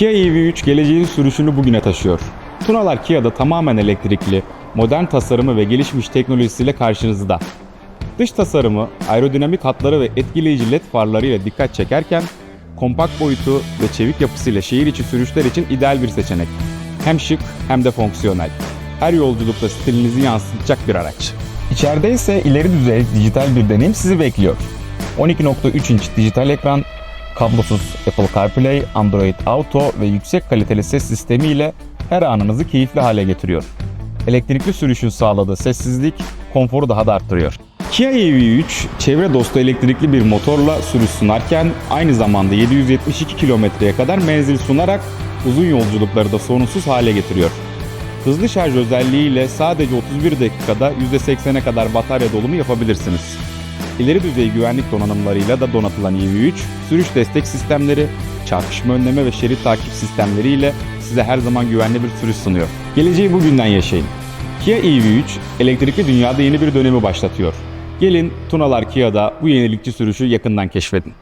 Kia EV3 geleceğin sürüşünü bugüne taşıyor. Tunalar Kia'da tamamen elektrikli, modern tasarımı ve gelişmiş teknolojisiyle karşınızda. Dış tasarımı, aerodinamik hatları ve etkileyici led farlarıyla dikkat çekerken, kompakt boyutu ve çevik yapısıyla şehir içi sürüşler için ideal bir seçenek. Hem şık hem de fonksiyonel. Her yolculukta stilinizi yansıtacak bir araç. İçeride ise ileri düzey dijital bir deneyim sizi bekliyor. 12.3 inç dijital ekran, kablosuz Apple CarPlay, Android Auto ve yüksek kaliteli ses sistemi ile her anınızı keyifli hale getiriyor. Elektrikli sürüşün sağladığı sessizlik konforu daha da arttırıyor. Kia EV3 çevre dostu elektrikli bir motorla sürüş sunarken aynı zamanda 772 kilometreye kadar menzil sunarak uzun yolculukları da sorunsuz hale getiriyor. Hızlı şarj özelliğiyle sadece 31 dakikada %80'e kadar batarya dolumu yapabilirsiniz. İleri düzey güvenlik donanımlarıyla da donatılan EV3, sürüş destek sistemleri, çarpışma önleme ve şerit takip sistemleriyle size her zaman güvenli bir sürüş sunuyor. Geleceği bugünden yaşayın. Kia EV3, elektrikli dünyada yeni bir dönemi başlatıyor. Gelin Tunalar Kia'da bu yenilikçi sürüşü yakından keşfedin.